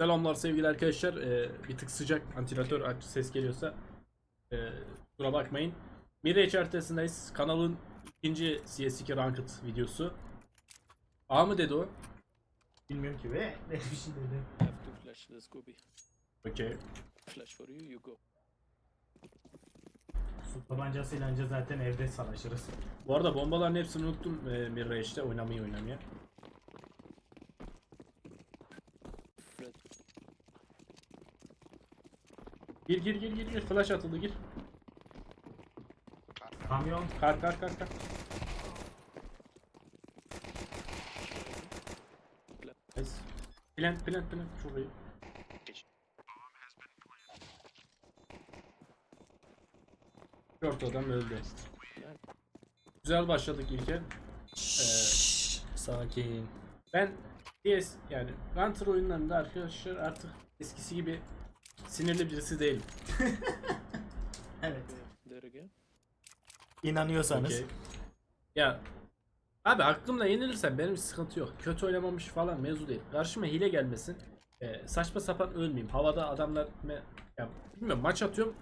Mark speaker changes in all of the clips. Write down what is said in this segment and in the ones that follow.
Speaker 1: Selamlar sevgili arkadaşlar. Ee, bir tık sıcak ventilatör aç ses geliyorsa ee, kusura bakmayın. Mirage haritasındayız. Kanalın ikinci CS2 Ranked videosu. A mı dedi o?
Speaker 2: Bilmiyorum ki ve ne bir şey dedi.
Speaker 3: have to flash the Scooby.
Speaker 1: Okey.
Speaker 3: Flash for you, you go.
Speaker 2: Su tabancasıyla önce zaten evde savaşırız.
Speaker 1: Bu arada bombaların hepsini unuttum ee, Mirage'de oynamayı oynamaya. Gir gir gir gir gir. Flash atıldı gir.
Speaker 2: Kamyon
Speaker 1: Kar kar kar kar. Nice. Plant plant plant. Çok iyi. Dört adam öldü. Güzel başladık ilke.
Speaker 4: Şşş, sakin.
Speaker 1: Ben PS yani Hunter oyunlarında arkadaşlar artık eskisi gibi sinirli birisi değilim.
Speaker 2: evet.
Speaker 3: There again.
Speaker 4: İnanıyorsanız.
Speaker 1: Okey. Ya abi aklımla yenilirsem benim sıkıntı yok. Kötü oynamamış falan mevzu değil. Karşıma hile gelmesin. Ee, saçma sapan ölmeyeyim. Havada adamlar me- ya bilmiyorum maç atıyorum.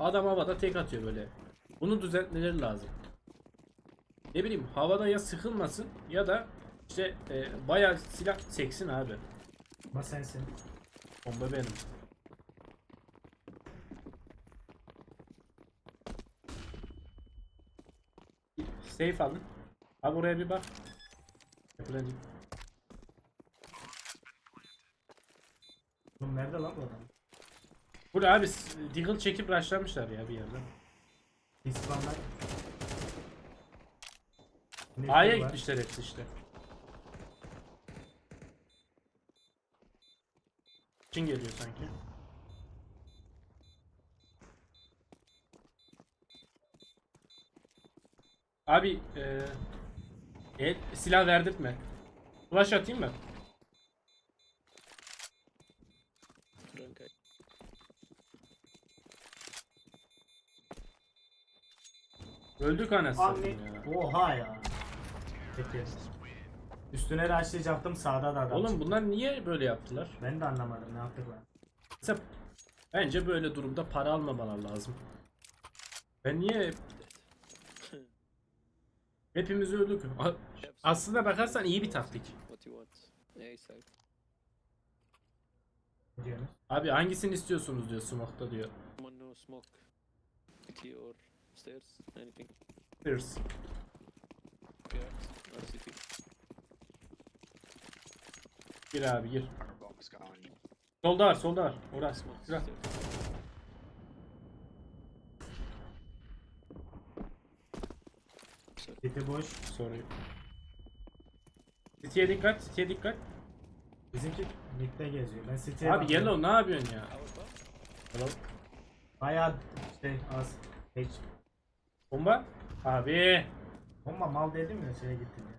Speaker 1: Adam havada tek atıyor böyle. Bunu düzeltmeleri lazım. Ne bileyim havada ya sıkılmasın ya da işte e, bayağı silah seksin abi.
Speaker 2: Ama sensin.
Speaker 1: Bomba benim. Safe alın. Abi oraya bir bak. Yapılan değil.
Speaker 2: Oğlum nerede lan bu adam?
Speaker 1: Burada abi Deagle çekip rushlamışlar ya bir yerden.
Speaker 2: İspanlar. Ne
Speaker 1: A'ya gitmişler hepsi işte. Kim geliyor sanki? Abi eee el, silah verdirtme. Flash atayım mı? Öldük anasını ya.
Speaker 2: Oha ya. Peki. Üstüne raşlayacaktım sağda da adam.
Speaker 1: Oğlum
Speaker 2: çıktı.
Speaker 1: bunlar niye böyle yaptılar?
Speaker 2: Ben de anlamadım ne yaptılar.
Speaker 1: Mesela bence böyle durumda para almamalar lazım. Ben niye hepimiz öldük? A- Aslında bakarsan iyi bir taktik. Abi hangisini istiyorsunuz diyor smoke'ta diyor.
Speaker 3: City.
Speaker 1: Gir abi gir. Solda var solda var.
Speaker 3: Smoke
Speaker 1: Silah.
Speaker 3: stairs. Sorry.
Speaker 2: City boş.
Speaker 1: Sorry. City'ye dikkat, City'ye dikkat.
Speaker 2: Bizimki midde geziyor. Ben City'ye
Speaker 1: Abi
Speaker 2: bakıyorum.
Speaker 1: Yellow ne yapıyorsun ya? Hello.
Speaker 2: Bayağı şey az. Hiç.
Speaker 1: Bomba. Abi.
Speaker 2: Bomba mal dedim ya şeye gittim ya.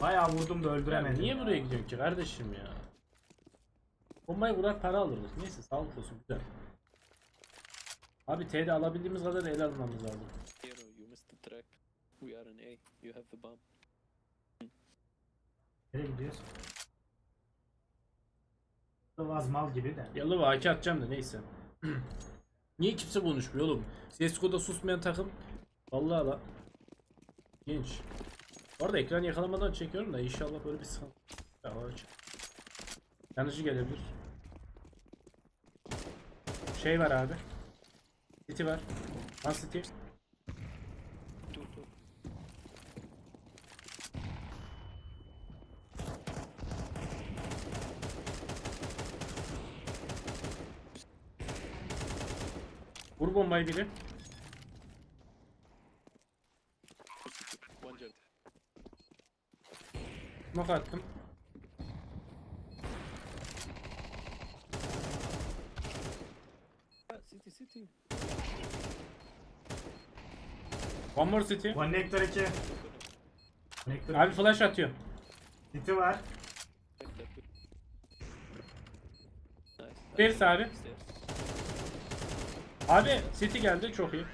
Speaker 2: Bayağı vurdum da
Speaker 1: Ya
Speaker 2: öldüremedim.
Speaker 1: niye
Speaker 2: ya.
Speaker 1: buraya gidiyorsun ki kardeşim ya? Bombayı vurar para alırdık. Neyse sağlık olsun güzel. Abi T'de alabildiğimiz kadar el almamız lazım.
Speaker 3: Hero, you missed the track. We are in A. You have the bomb.
Speaker 2: Nereye gidiyorsun? Vaz mal gibi de.
Speaker 1: Yalı AK atacağım da neyse. Niye kimse konuşmuyor oğlum? CSGO'da susmayan takım. Vallahi la. Genç. Bu arada ekran yakalamadan çekiyorum da inşallah böyle bir sıkıntı. Ya. Yanıcı gelebilir. Şey var abi. City var. One City. Bombayı biri. Smoke attım.
Speaker 3: City, city.
Speaker 1: One more City.
Speaker 2: Connector 2. Connector
Speaker 1: Abi flash atıyor.
Speaker 2: City var.
Speaker 1: Stairs abi. Abi City geldi çok iyi.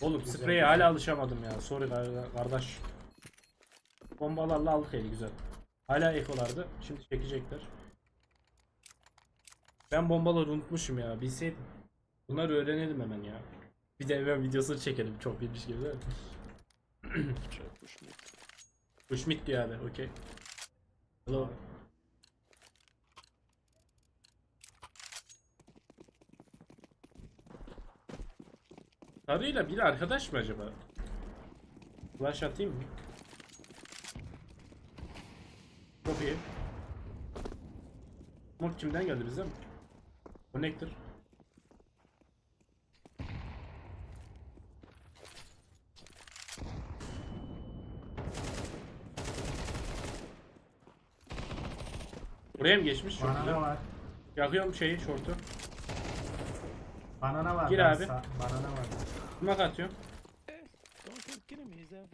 Speaker 1: Oğlum spreye hala alışamadım ya. Sorry kar- kardeş. Bombalarla aldık eli güzel. Hala ekolardı. Şimdi çekecekler. Ben bombaları unutmuşum ya bilseydim. Bunları öğrenelim hemen ya. Bir de hemen videosunu çekelim çok bilmiş gibi değil mi?
Speaker 3: Try push me.
Speaker 1: Push mid diyor abi okey. Hello. Sarıyla biri arkadaş mı acaba? Flash atayım mı? Çok iyi. Smoke kimden geldi bize mi? Connector. Buraya mı geçmiş? Güzel.
Speaker 2: Banana var.
Speaker 1: Yakıyorum şeyi, şortu.
Speaker 2: Banana var.
Speaker 1: Gir abi.
Speaker 2: sa- Banana var.
Speaker 1: Smoke atıyorum.
Speaker 3: Don't kill, kill him, he's there.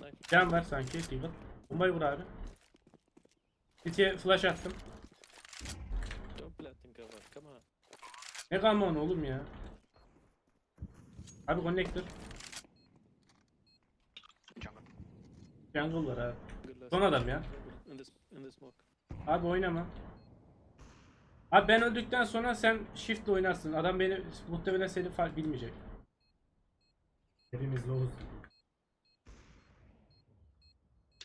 Speaker 3: Nice.
Speaker 1: Can var sanki. Deagle. Bombayı vur abi. City'ye flash attım.
Speaker 3: Don't let him cover, come on.
Speaker 1: Ne kalma oğlum ya. Abi connector. Jungle var abi.
Speaker 3: Good
Speaker 1: Son adam ya.
Speaker 3: In the, in the smoke.
Speaker 1: Abi oynama. Abi ben öldükten sonra sen shift'le oynarsın. Adam beni muhtemelen seni fark bilmeyecek.
Speaker 2: Hepimiz low'uz.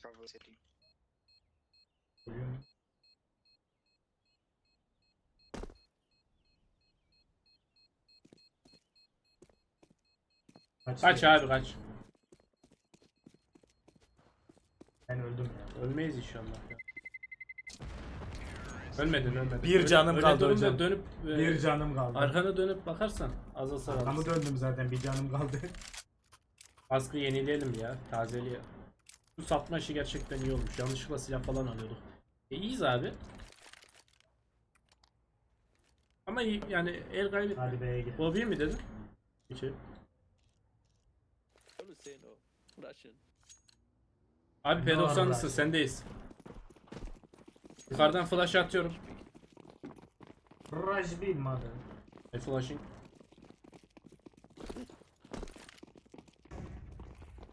Speaker 5: Cover city.
Speaker 2: Oyun. Kaç,
Speaker 1: Kaç
Speaker 2: ya?
Speaker 1: abi kaç.
Speaker 2: Ben öldüm ya.
Speaker 1: Ölmeyiz inşallah. ya. Ölmedin ölmedin.
Speaker 4: Bir
Speaker 1: Öyle-
Speaker 4: canım
Speaker 1: öyle
Speaker 4: kaldı
Speaker 1: durumda
Speaker 4: hocam.
Speaker 1: Dönüp e,
Speaker 2: Bir canım kaldı.
Speaker 1: arkana dönüp bakarsan azalsa
Speaker 2: Arkamı
Speaker 1: kalır.
Speaker 2: döndüm zaten bir canım kaldı.
Speaker 1: Kaskı yenileyelim ya. Tazeliye. Bu satma işi gerçekten iyi olmuş. Yanlışlıkla silah falan alıyorduk. E iyiyiz abi. Ama iyi, yani el kaybet.
Speaker 2: Hadi B'ye gir.
Speaker 1: Bobby mi dedin? İki.
Speaker 3: Russian.
Speaker 1: Abi
Speaker 2: Ne var
Speaker 1: P90'lısın
Speaker 2: uğraşıyor?
Speaker 1: sendeyiz. Yukarıdan flash atıyorum.
Speaker 2: Bir mother.
Speaker 1: E flashing.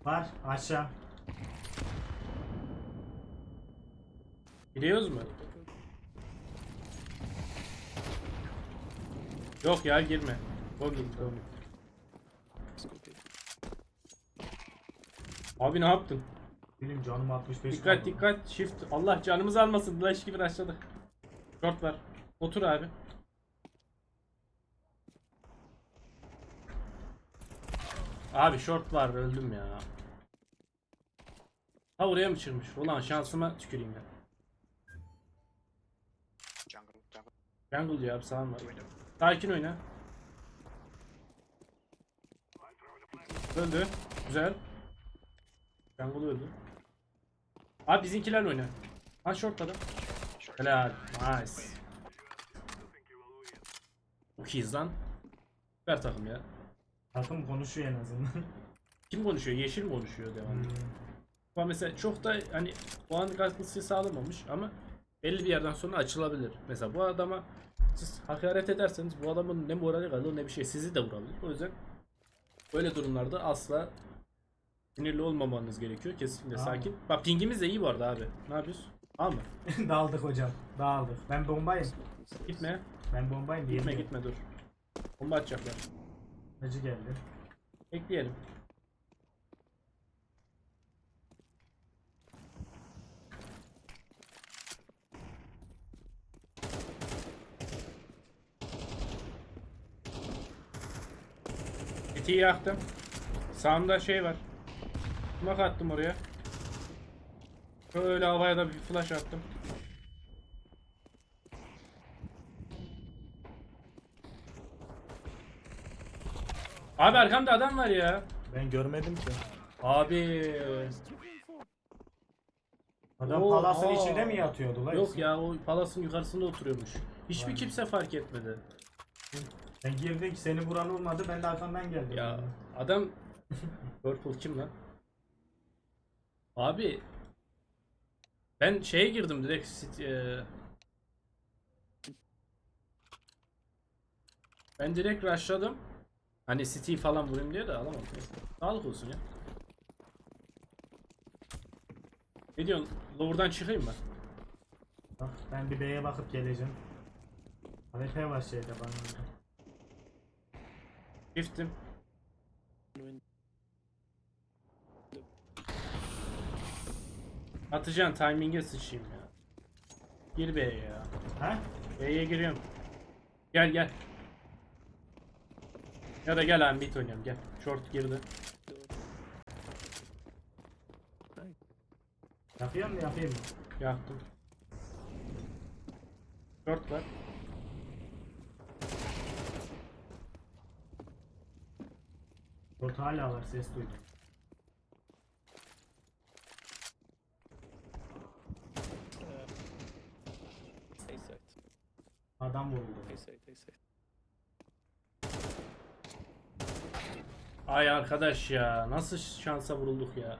Speaker 2: Var aşağı.
Speaker 1: Gidiyoruz mu? Yok ya girme. Git.
Speaker 3: Scoping.
Speaker 1: Abi ne yaptın?
Speaker 2: Benim canım 65
Speaker 1: Dikkat
Speaker 2: kaldı.
Speaker 1: dikkat shift. Allah canımızı almasın. Flash gibi başladı. Short var. Otur abi. Abi short var öldüm ya. Ha oraya mı çıkmış? Ulan şansıma tüküreyim ya.
Speaker 5: Jungle, jungle.
Speaker 1: Jungle diyor abi sağım var.
Speaker 5: Window.
Speaker 1: Sakin oyna. Öldü. Güzel. Jungle öldü. Abi bizimkiler oyna. Ha short adam.
Speaker 5: Short.
Speaker 1: Helal. Nice. Çok iyiyiz lan. Süper takım ya.
Speaker 2: Takım konuşuyor en azından.
Speaker 1: Kim konuşuyor? Yeşil mi konuşuyor devamlı?
Speaker 2: Hmm.
Speaker 1: Ama mesela çok da hani puan katkısı sağlamamış ama belli bir yerden sonra açılabilir. Mesela bu adama siz hakaret ederseniz bu adamın ne morali kalır ne bir şey sizi de vurabilir. O yüzden böyle durumlarda asla sinirli olmamanız gerekiyor. Kesinlikle
Speaker 2: Tamam.
Speaker 1: sakin. Bak pingimiz de iyi bu arada abi. Ne yapıyoruz? Al mı?
Speaker 2: Dağıldık hocam. Dağıldık. Ben bombayım.
Speaker 1: Gitme.
Speaker 2: Ben bombayım.
Speaker 1: Gitme
Speaker 2: diyelim.
Speaker 1: gitme dur. Bomba atacaklar.
Speaker 2: Hacı geldi.
Speaker 1: Bekleyelim. Etiği yaktım. Sağımda şey var. Smoke attım oraya. Böyle havaya da bir flash attım. Abi arkamda adam var ya.
Speaker 4: Ben görmedim ki.
Speaker 1: Abi.
Speaker 2: Adam
Speaker 1: Oo,
Speaker 2: palasın
Speaker 1: aa.
Speaker 2: içinde mi yatıyordu lan?
Speaker 1: Yok ya o palasın yukarısında oturuyormuş. Hiçbir
Speaker 2: Vay.
Speaker 1: kimse fark etmedi.
Speaker 2: Sen girdin seni vuran olmadı ben de arkandan geldim.
Speaker 1: Ya adam Purple kim lan? Abi ben şeye girdim direkt sit- e, Ben direkt rushladım. Hani City falan vurayım diye de alamadım. Sağlık olsun ya. Ne diyorsun? Lower'dan çıkayım mı?
Speaker 2: Bak ben bir B'ye bakıp geleceğim. AWP var şeyde bana.
Speaker 1: Çiftim. Atacan timing'e sıçayım ya. Gir B'ye ya.
Speaker 2: Ha?
Speaker 1: B'ye giriyorum. Gel gel. Ya da gel abi mid oynayalım gel. Short girdi.
Speaker 2: Yapıyor mu yapayım mı?
Speaker 1: Yaktım. Short var.
Speaker 2: Bot hala var ses duydum. Adam vuruldu.
Speaker 1: Ay arkadaş ya nasıl şansa vurulduk ya.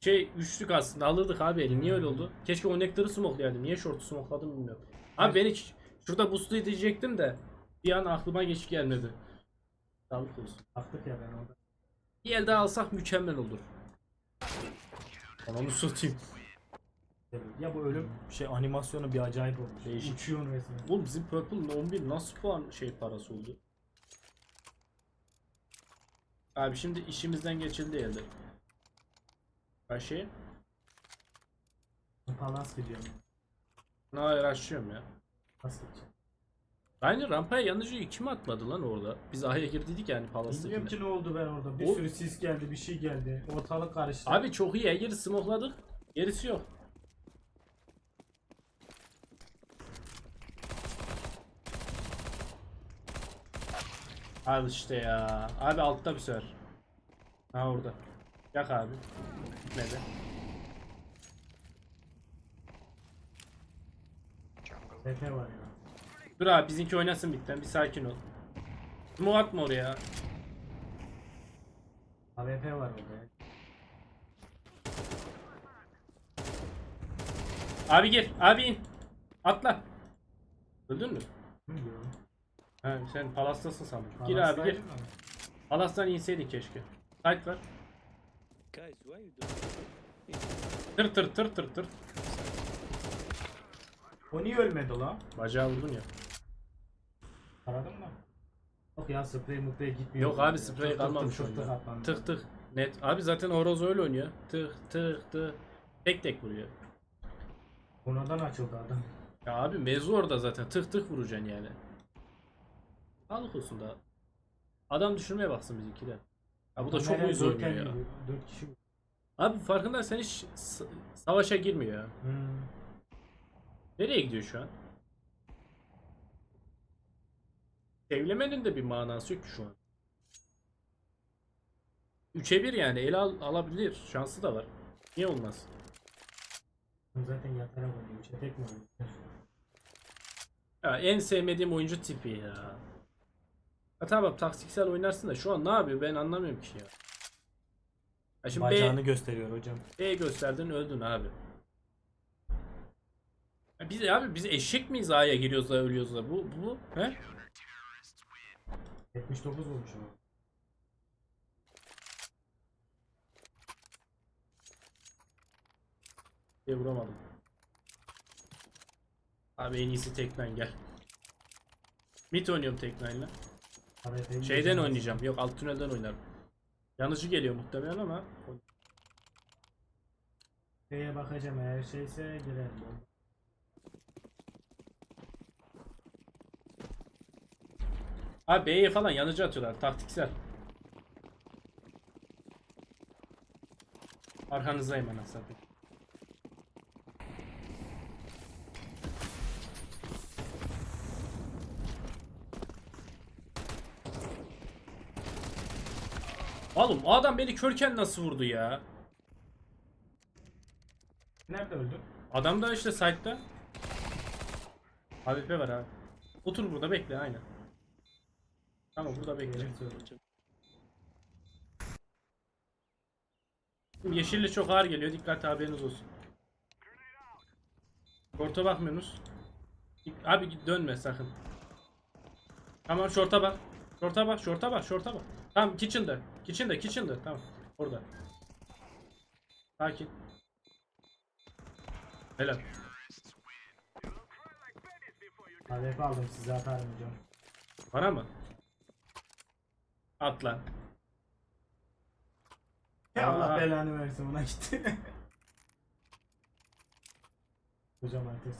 Speaker 1: Şey üçlük aslında alırdık abi eli niye öyle oldu? Keşke o nektarı smoklayaydım. Niye short'u smokladım bilmiyorum. Abi ben hiç şurada boost'u diyecektim de bir an aklıma geç gelmedi. Sağlık olsun.
Speaker 2: Baktık ya ben orada.
Speaker 1: Bir el daha alsak mükemmel olur. Ananı satayım.
Speaker 2: Ya bu ölüm
Speaker 4: Şey animasyonu bir acayip olmuş.
Speaker 1: Değişik.
Speaker 2: uçuyorsun resmen.
Speaker 1: Oğlum bizim Purple'ın 11 nasıl puan şey parası oldu? Abi şimdi işimizden geçildi elde. Kaç şey?
Speaker 2: Palas gidiyorum.
Speaker 1: Ne araştırıyorum ya.
Speaker 2: Pas gideceğim.
Speaker 1: Aynı rampaya yanıcıyı kim atmadı lan orada? Biz A'ya girdiydik yani
Speaker 2: Bilmiyorum
Speaker 1: Palas'takinde.
Speaker 2: ki ne oldu ben orada. Bir
Speaker 1: O-
Speaker 2: sürü sis geldi, bir şey geldi. Ortalık karıştı.
Speaker 1: Abi çok iyi Eger'i smokladık. Gerisi yok. Al işte ya. Abi altta bir sefer. Ha orada. Yak abi. Gitmedi.
Speaker 5: Jungle.
Speaker 2: TP var ya.
Speaker 1: Dur abi bizimki oynasın bitten. Bir sakin ol. Smoke atma oraya.
Speaker 2: AWP var orada.
Speaker 1: Abi gir. Abi in. Atla. Öldün mü?
Speaker 2: Bilmiyorum.
Speaker 1: Ha, sen Palas'tasın sandım. Gir abi gir.
Speaker 2: Palas'taydın?
Speaker 1: Palas'tan inseydin keşke. Site var.
Speaker 3: Guys, why you don't?
Speaker 1: Tır tır tır tır tır.
Speaker 2: O niye ölmedi la?
Speaker 1: Bacağı vurdun ya.
Speaker 2: Aradın mı? Yok ya sprey muprey gitmiyor.
Speaker 1: Yok abi sprey
Speaker 2: Tık tık
Speaker 1: kalmamış
Speaker 2: tık tık
Speaker 1: oyunda.
Speaker 2: atlandı.
Speaker 1: Tık tık. Net. Abi zaten horoz öyle oynuyor. Tık tık tık. Tek tek vuruyor.
Speaker 2: Bunadan açıldı adam.
Speaker 1: Ya abi mevzu orada zaten. Tık tık vuracaksın yani. Sağlık olsun da. Adam düşürmeye baksın bizimkiler. Ya bu da çok uyuz oynuyor ya.
Speaker 2: tane- Dört kişi.
Speaker 1: Abi farkındaysan hiç s- savaşa girmiyor ya.
Speaker 2: Hmm.
Speaker 1: Nereye gidiyor şu an? Evlemenin de bir manası yok ki şu an. 3'e 1 yani ele al, alabilir. Şansı da var. Niye olmaz?
Speaker 2: Zaten yatarak oynuyor. Üçe tek mi oynuyor?
Speaker 1: Ya en sevmediğim oyuncu tipi ya. Ha tamam taktiksel oynarsın da şu an ne yapıyor ben anlamıyorum ki ya. Ya şimdi
Speaker 4: Bacağını
Speaker 1: B,
Speaker 4: gösteriyor hocam.
Speaker 1: B gösterdin öldün abi. Ya biz abi biz eşek miyiz A'ya giriyoruz da ölüyoruz da bu bu he?
Speaker 2: 79 vurmuş o.
Speaker 1: diye vuramadım. Abi en iyisi Teknen gel. Mid oynuyorum Teknen'le. Şeyden oynayacağım. Yok alt tünelden oynarım. Yanıcı geliyor muhtemelen ama
Speaker 2: B'ye bakacağım eğer şeyse girelim.
Speaker 1: Abi B'ye falan yanıcı atıyorlar taktiksel. Arkanızdayım anasını satayım. Oğlum o adam beni körken nasıl vurdu ya?
Speaker 2: Nerede öldü?
Speaker 1: Adam da işte site'da. AWP var abi. Otur burada bekle aynen. Tamam burada bekle. Şimdi Yeşilli çok ağır geliyor. Dikkat haberiniz olsun. Short'a bakmıyorsunuz. Abi git dönme sakın. Tamam short'a bak. Short'a bak, short'a bak, short'a bak. Tamam kitchen'da. Kitchen'da, kitchen'da. Tamam. Orada. Sakin. Helal.
Speaker 2: AWP aldım size atarım hocam.
Speaker 1: Bana mı? At lan.
Speaker 2: Ya Allah
Speaker 1: Aa.
Speaker 2: belanı versin buna gitti. hocam artık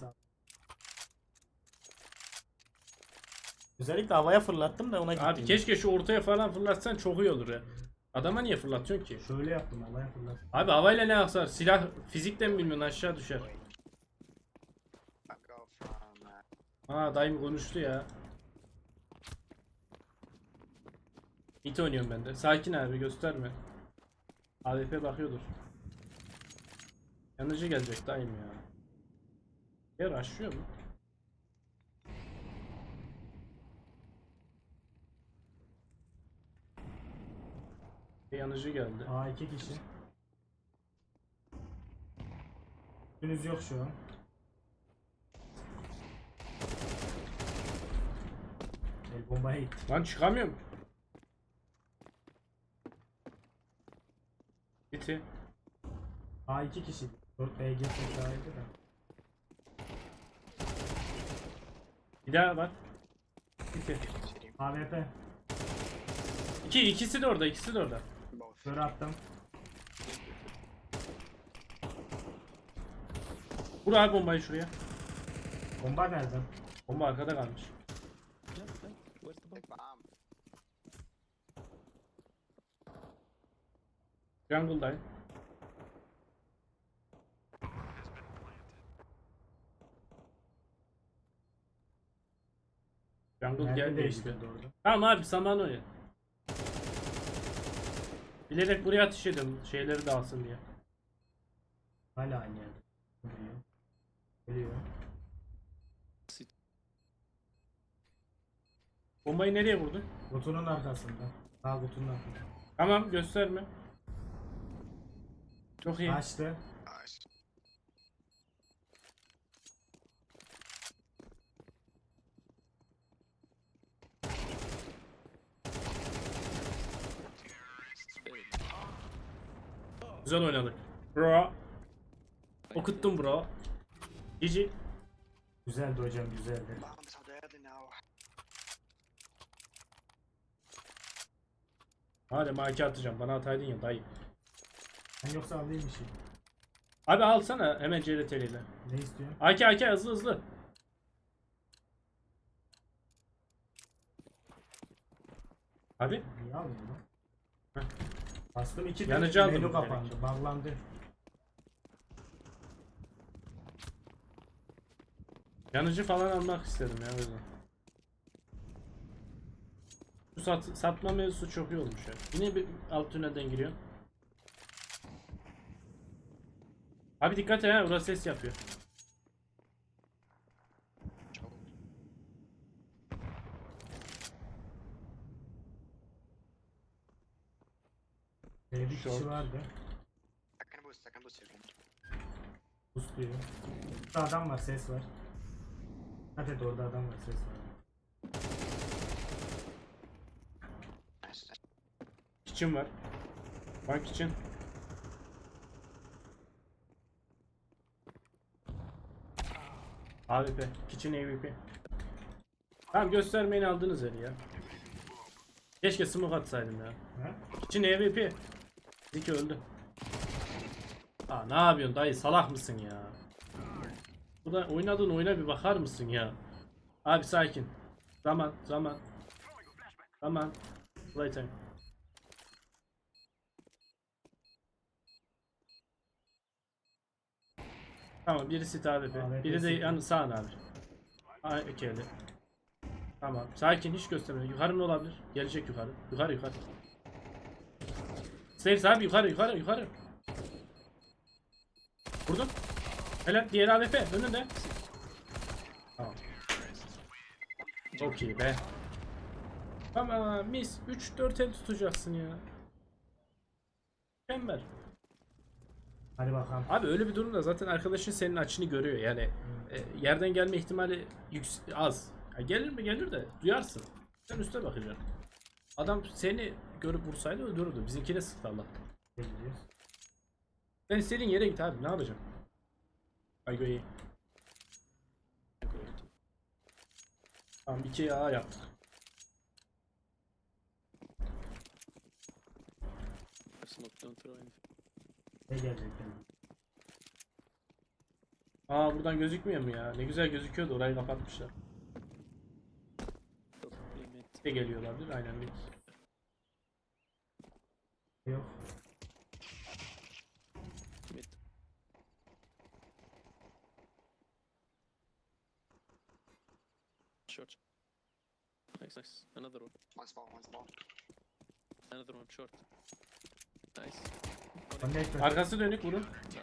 Speaker 4: Özellikle havaya fırlattım da ona gitti.
Speaker 1: Abi keşke şu ortaya falan fırlatsan çok iyi olur ya. Adama niye fırlatıyorsun ki?
Speaker 2: Şöyle yaptım havaya fırlattım.
Speaker 1: Abi havayla ne hasar? Silah fizikten mi bilmiyorsun aşağı düşer. Aa dayım konuştu ya. İt oynuyorum ben de. Sakin abi gösterme. AWP bakıyordur. Yanıcı gelecek dayım ya. Yer aşıyor mu? Bir yanıcı geldi.
Speaker 2: Aa iki kişi. Henüz yok şu an. El bombaya gitti.
Speaker 1: Lan çıkamıyorum. Gitti.
Speaker 2: Aa iki kişi. 4 BG tekrarıydı da.
Speaker 1: Bir daha bak. Gitti.
Speaker 2: AWP.
Speaker 1: İki, ikisi de orada, ikisi de orada.
Speaker 2: Kör attım.
Speaker 1: Vur abi bombayı şuraya.
Speaker 2: Bomba nerede?
Speaker 1: Bomba arkada kalmış. Jungle'dayım. Jungle
Speaker 2: Nerede değiştirdi orada?
Speaker 1: Tamam abi saman oyun. Bilerek buraya ateş ediyorum şeyleri dağılsın diye.
Speaker 2: Hala aynı yerde. Geliyor. Geliyor.
Speaker 1: Bombayı nereye vurdun?
Speaker 2: Kutunun arkasında. Sağ kutunun arkasında.
Speaker 1: Tamam gösterme. Çok iyi.
Speaker 2: Açtı.
Speaker 1: Güzel oynadık. Bro. Okuttum bro. GG.
Speaker 2: Güzeldi hocam güzeldi.
Speaker 1: Hadi maki atacağım. Bana ataydın ya dayı.
Speaker 2: Ben yoksa alayım bir şey.
Speaker 1: Abi alsana hemen CRT'liyle.
Speaker 2: Ne istiyorsun?
Speaker 1: AK AK hızlı hızlı. Abi
Speaker 2: Niye almıyorum lan?
Speaker 1: Heh.
Speaker 2: Bastım iki
Speaker 1: Yanıcı aldım
Speaker 2: menü
Speaker 1: direkt.
Speaker 2: kapandı. Bağlandı.
Speaker 1: yanıcı falan almak istedim ya o yüzden. Bu sat, satma mevzusu çok iyi olmuş ya. Yine bir alt tünelden giriyor. Abi dikkat et ha burası ses yapıyor.
Speaker 2: Ee, bir kişi
Speaker 1: Short.
Speaker 2: vardı.
Speaker 5: Can boost. Can boost you.
Speaker 2: Pusluyor. Burada adam var ses var. Hadi orada adam var ses var.
Speaker 5: Nice.
Speaker 1: Kitchen var. Bak kitchen. AWP. Kitchen AWP. Tamam göstermeyin aldınız eli ya. Keşke smoke atsaydım ya.
Speaker 2: Ha?
Speaker 1: Kitchen AWP. Ziki öldü. Aa ne yapıyorsun dayı salak mısın ya? Bu da oynadığın oyuna bir bakar mısın ya? Abi sakin. Zaman zaman. Zaman. Playtime. Tamam birisi AWP. Biri de yan sağ abi. Ay ikili. Tamam. Sakin hiç gösterme. Yukarı ne olabilir? Gelecek yukarı. Yukarı yukarı. Stairs abi yukarı yukarı yukarı. Vurdum. Helal diğer AWP önünde. Tamam. Çok iyi be. Tamam mis 3-4 el tutacaksın ya. Mükemmel.
Speaker 2: Hadi bakalım.
Speaker 1: Abi öyle bir durumda zaten arkadaşın senin açını görüyor yani e, yerden gelme ihtimali az. Ya gelir mi gelir de duyarsın. Sen üste bakacaksın. Adam seni görüp vursaydı öldürürdü. Bizimkine sıktı Allah.
Speaker 2: Ne gidiyoruz?
Speaker 1: Sen istediğin yere git abi ne yapacaksın? Ay iyi.
Speaker 3: I go to
Speaker 1: Tamam 2 A yaptık.
Speaker 2: Ne gelecek yani?
Speaker 1: Aa buradan gözükmüyor mu ya? Ne güzel gözüküyordu orayı kapatmışlar. Ne geliyor olabilir aynen bir.
Speaker 2: Yok.
Speaker 3: Mid. Short. Nice, nice. Another one.
Speaker 5: One small, one small.
Speaker 3: Another one short. Nice.
Speaker 2: Connector.
Speaker 1: Arkası dönük vurun.
Speaker 3: Nice.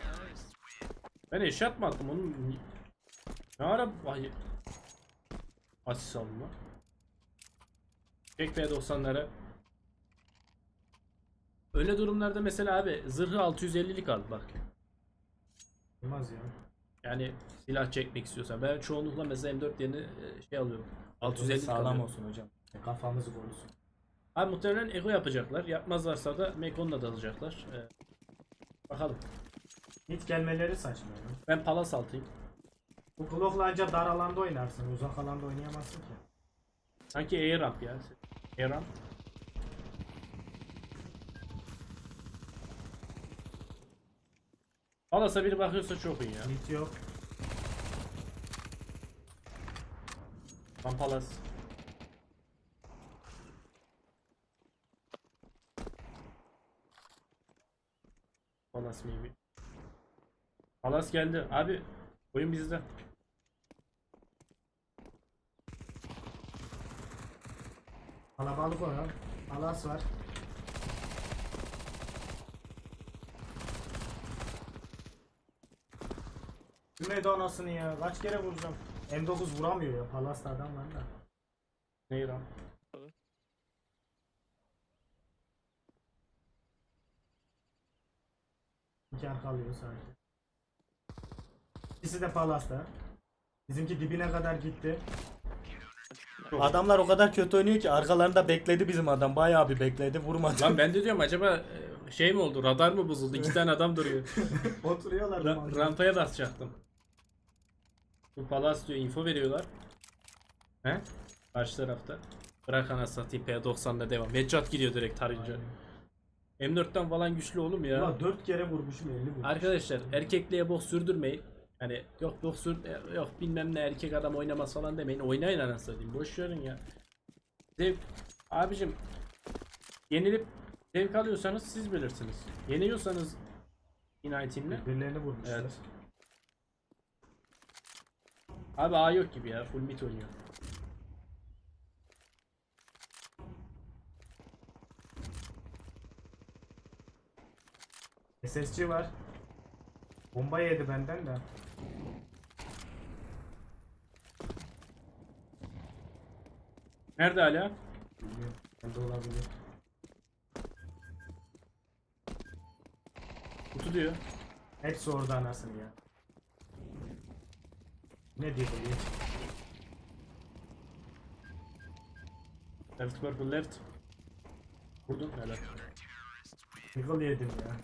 Speaker 1: Ben eşyat mı attım onun? Ne ara vay asist aldım lan. Çek P90'lara. Öyle durumlarda mesela abi zırhı 650'lik al bak.
Speaker 2: Olmaz ya.
Speaker 1: Yani silah çekmek istiyorsan. Ben çoğunlukla mesela M4 yerine e, şey alıyorum. 650
Speaker 4: Sağlam
Speaker 1: alıyorum.
Speaker 4: olsun hocam.
Speaker 2: Kafamızı korusun.
Speaker 1: Abi muhtemelen ego yapacaklar. Yapmazlarsa da Mekon'la da alacaklar. Ee, bakalım.
Speaker 2: Hiç gelmeleri saçma ya.
Speaker 1: Ben palas altayım.
Speaker 2: Bu Glock'la ancak dar alanda oynarsın. Uzak alanda oynayamazsın ki.
Speaker 1: Sanki air ramp ya. Air ramp. Palas'a biri bakıyorsa çok iyi ya.
Speaker 2: Hiç yok.
Speaker 1: Lan palas. Palas maybe. Palas geldi. Abi oyun bizde.
Speaker 2: Kalabalık oyun. Alas var. Kümeydi anasını ya. Kaç kere vuracağım. M9 vuramıyor ya. Palas'ta adam var da.
Speaker 1: Ne ramp?
Speaker 2: İki arkalıyor sanki. İkisi de Palas'ta. Bizimki dibine kadar gitti.
Speaker 4: Adamlar o kadar kötü oynuyor ki arkalarında bekledi bizim adam. Bayağı bir bekledi. Vurmadı.
Speaker 1: Lan ben de diyorum acaba e, şey mi oldu? Radar mı bozuldu? İki tane adam duruyor.
Speaker 2: Oturuyorlar.
Speaker 1: Ra- rampaya basacaktım. Bu palas diyor info veriyorlar. He? Karşı tarafta. Bırak ana satayım P90'da devam. Headshot gidiyor direkt tarayınca. M4'ten falan güçlü oğlum ya.
Speaker 2: Ulan 4 kere vurmuşum 50 vurmuş.
Speaker 1: Arkadaşlar erkekliğe bok sürdürmeyin. Hani yok bok sür yok bilmem ne erkek adam oynamaz falan demeyin. Oynayın anasını satayım. Boş verin ya. Zevk abicim yenilip zevk alıyorsanız siz bilirsiniz. Yeniyorsanız United'le
Speaker 2: Birbirlerini vurmuşlar.
Speaker 1: Evet. Abi A yok gibi ya. Full mid oynuyor.
Speaker 2: SSC var. Bomba yedi benden de.
Speaker 1: Nerede hala?
Speaker 2: Bilmiyorum. Olabilir.
Speaker 1: Kutu diyor.
Speaker 2: Hepsi orada anasını ya. Ne diyor bu?
Speaker 1: Left purple left. Vurdum helal.
Speaker 2: Nickel yedim ya.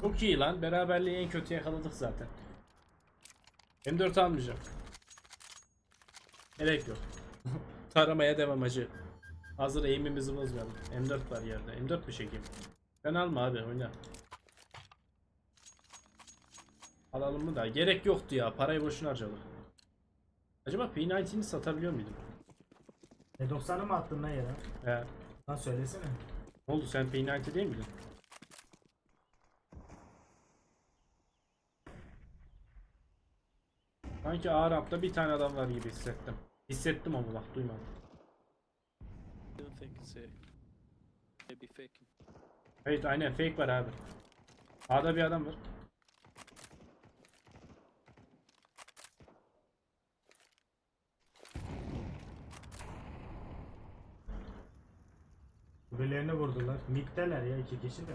Speaker 1: Çok iyi lan. Beraberliği en kötü yakaladık zaten. M4 almayacağım. Gerek yok. Taramaya devam acı. Hazır eğimimizi bozmayalım. M4 var yerde. M4 mi çekeyim? Sen alma abi oyna. Alalım mı da? Gerek yoktu ya. Parayı boşuna harcadık. Acaba P90'i satabiliyor muydum?
Speaker 2: E90'ı mı attın lan yere?
Speaker 1: He.
Speaker 2: Lan söylesene.
Speaker 1: Ne oldu sen P90 değil miydin? Sanki A rampta bir tane adam var gibi hissettim. Hissettim ama bak duymadım. Evet aynen fake var abi. A'da bir adam var.
Speaker 2: Birbirlerini vurdular. Mid'deler ya iki kişi de.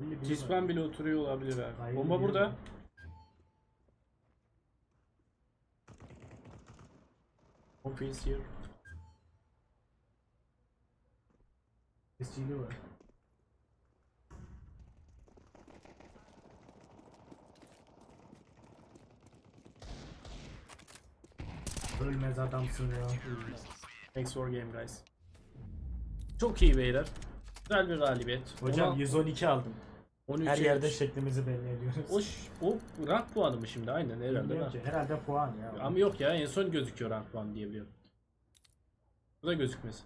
Speaker 2: Biri
Speaker 1: Cisman
Speaker 2: var.
Speaker 1: bile oturuyor olabilir abi.
Speaker 2: Hayır,
Speaker 1: Bomba
Speaker 2: biri
Speaker 1: burada. Office here.
Speaker 2: Var. Ölmez adamsın ya.
Speaker 1: Thanks for game guys. Çok iyi beyler. Güzel bir galibiyet.
Speaker 2: Hocam
Speaker 1: Ona
Speaker 2: 112 aldım.
Speaker 1: 13
Speaker 2: Her yerde şeklimizi belli ediyoruz.
Speaker 1: o, ş- o rank puanı mı şimdi? Aynen herhalde.
Speaker 2: Bilmiyorum
Speaker 1: rank.
Speaker 2: ki, Herhalde puan ya.
Speaker 1: Ama yok ya en son gözüküyor rank puan diye biliyorum. Bu da gözükmesi.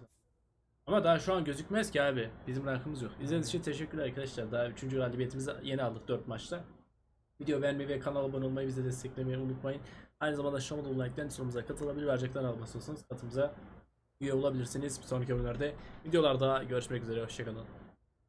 Speaker 1: Ama daha şu an gözükmez ki abi. Bizim rankımız yok. İzlediğiniz için teşekkürler arkadaşlar. Daha 3. galibiyetimizi yeni aldık 4 maçta. Video beğenmeyi ve kanala abone olmayı bize desteklemeyi unutmayın. Aynı zamanda aşağıda bulunan like'den katılabilir ve ayrıcalıktan almasınız. Katımıza üye olabilirsiniz. Bir sonraki videolarda görüşmek üzere. Hoşçakalın.